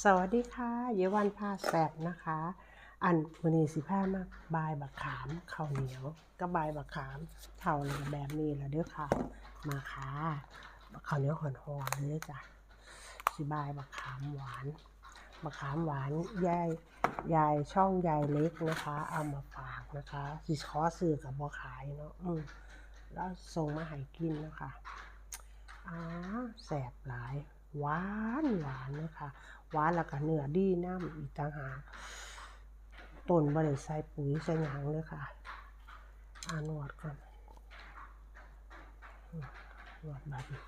สวัสดีค่ะ เยาวันพาแซบนะคะ อันวันนี้สิพามาบายบักขามข้าวเหนียวก็บายบักขามเท่าเลยแบบนี้แหละเด้อค่ะ มาค่ะข้าวเหนียวหอนๆเลยจ้ะสิบายบักขามหวานบักขามหวานยายยายช่องยายเล็กนะคะ เอามาฝากนะคะสิขอซื้อกับบ่ขายเนาะอืมแล้วส่งมาให้กินนะคะอ่าแสบหลาย หวานหวานเลยค่ะหวานแล้วก็เนื้อดีน้ำอีกต่างหากต้นบริใส่ปุ๋ยใส่หยังเลยค่ะอานวดก่อนนวดแบบนี้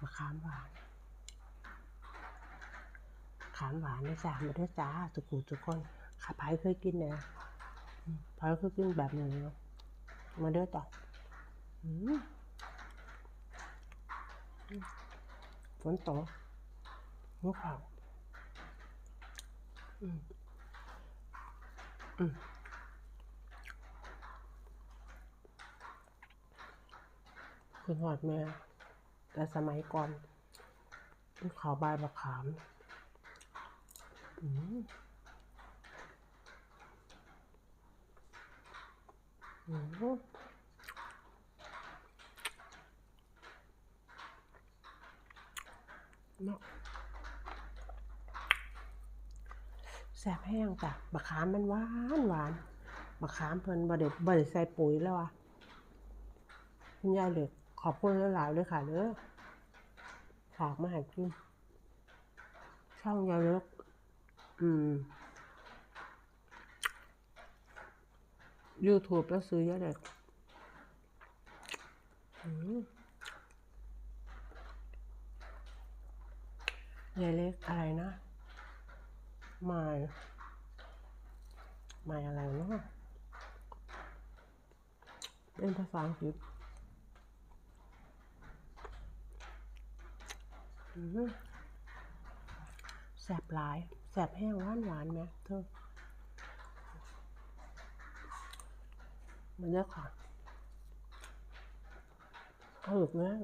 มะขามหวานขามหวานนะจ๊ะมาด้วยจ้าทุกคนทุกคนข้าพายเคยกินนะพายเคยกินแบบนี้เนาะมาด้วยต่ออืม ฝนตกหัวเข่าอืมอืมคุณหอดแม่ แต่สมัยก่อนเขาวบายบะขาม อืมอืม เนาะแสบแห้งจ้ะบะขามมันหวานหวานบะขามเพิ่นบ่ได้บ่ได้ใส่ปุ๋ยแล้วอะคุณยายเลยขอบคุณหลายๆเลยค่ะเด้อฝากมาให้กินช่องยายเล็กอืม YouTube แล้วซื้อยายเล็กอืม ยายเล็กอะไรนะม่ไม่อะไรเนาะเป็นภาษาอังกฤษแสบหลายแสบแห้งหวานหวานไหมเธอมันเยอะค่ะเอาอีกแล้ว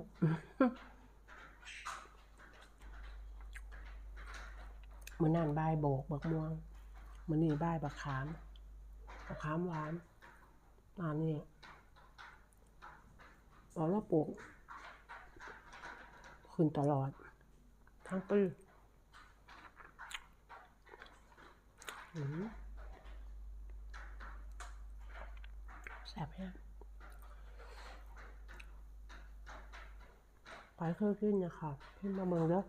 มันนั่นใบโบกบักม่วงมันนี่ใบบักขามบักขามหวานอันนี้เราเราปลูกขึ้นตลอด ทั้งปีอืมแสบแห้งไปเคยกินนะคะขึ้นมาเมืองแล้ว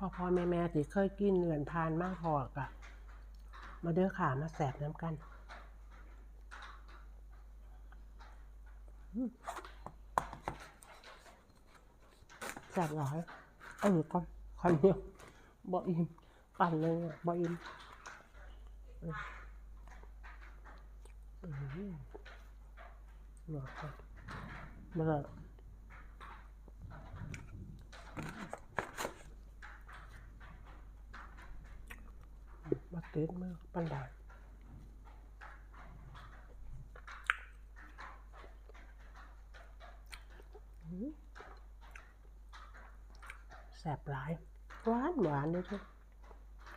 พ่อพ่อแม่แม่ที่เคยกินเหลือนพานมากพอกะมาเด้อขามาแสบน้ำกันแสบหลายเออยู่ก่อนคอนเดียวบ่อิ่มปั่นเลยอะบ่อิ่มหลอดมาเลย บักเก็ตมากปันไดอืมแสบหลายหวานหวานเลยทุก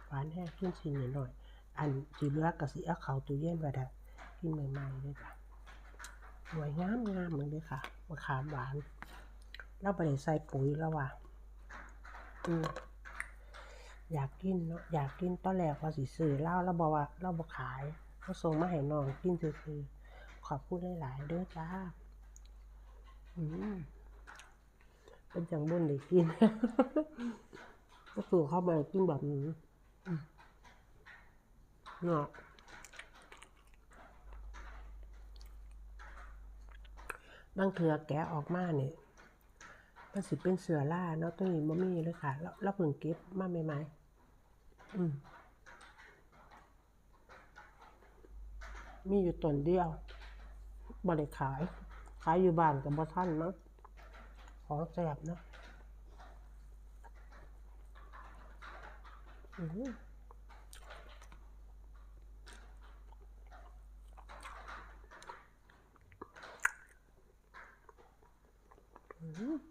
หวานแห้งขึ้นชิ้นหน่อยอันสีเหลือกกับสีเอาเขาตู้เย็นไว้ได้กินใหม่ๆเลยค่ะหน่วยงามงามเหมือนเลยค่ะมะขามหวานแล้วไปใส่ปุ๋ยแล้วว่ะอืม อยากกินเนาะอยากกินตอนแรกว่าสิซื้อเล้าแล้วบอกว่าเราบ่ขายเขาส่งมาให้น้องกินซื่อๆขอบคุณหลายๆเด้อจ้าอืมเป็นจังบุญได้กินก็คือเข้ามากินแบบนี้เนาะบางเถือแกะออกมาเนี่ยมันสิเป็นเสือล่าเนาะตัวนี้บ่มีเลยค่ะ แล้วแล้วเพิ่งเก็บมาใหม่ๆ มีอยู่ตนเดียวบริขาย ขายอยู่บ้านกับบท่านนะขอแสบนะอืม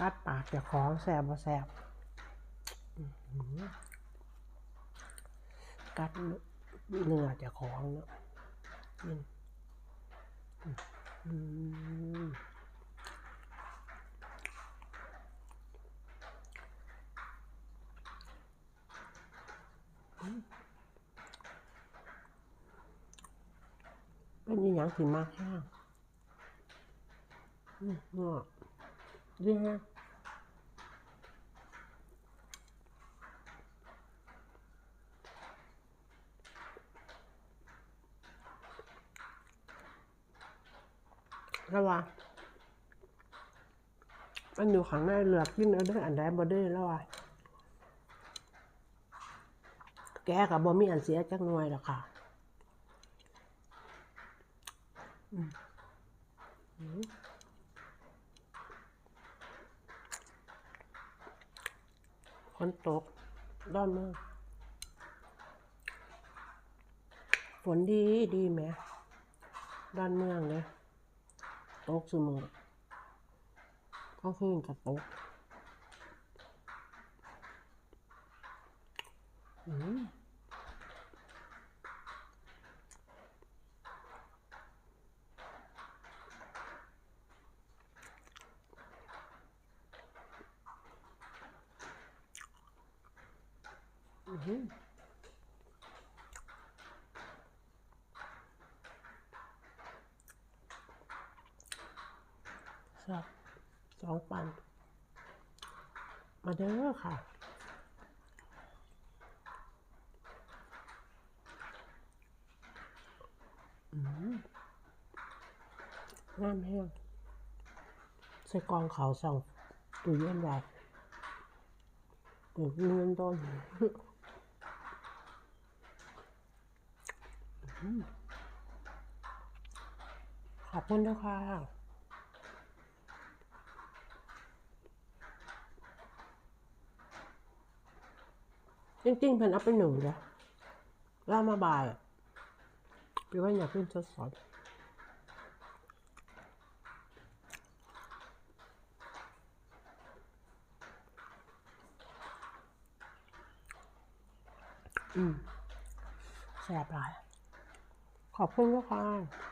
กัดปากจะของแสบบ่แสบกัดเนื้อจะของเนาะกินเป็นอหยังสิมากแห้งอืมเนาะ ดีแฮะระวังมันอยู่ข้างในเหลือกินเอาได้ออันใดบ่ได้แล้วว่ะแกกับบ่มีอันเสียจักหน่วยหรอกค่ะอืมอืมฝ นตกร้อนมาก ฝนดีดีไหมด้านเมืองเลยตกเสมอก็ขึ้นกับตกอืม ครับสองปัน มาเด้อค่ะอืมงามแห้งใส่กองเขาส่องตู้เย็นใหญ่ตู้เงินต้นอืม ขอบคุณด้วยค่ะจริงๆเพิ่นเอาไปหนึ่งเลยล่ามาบ่ายพี่ว่าอยากขึ้นทดสอบอืมแสบหลาย ขอบคุณด้วยค่ะ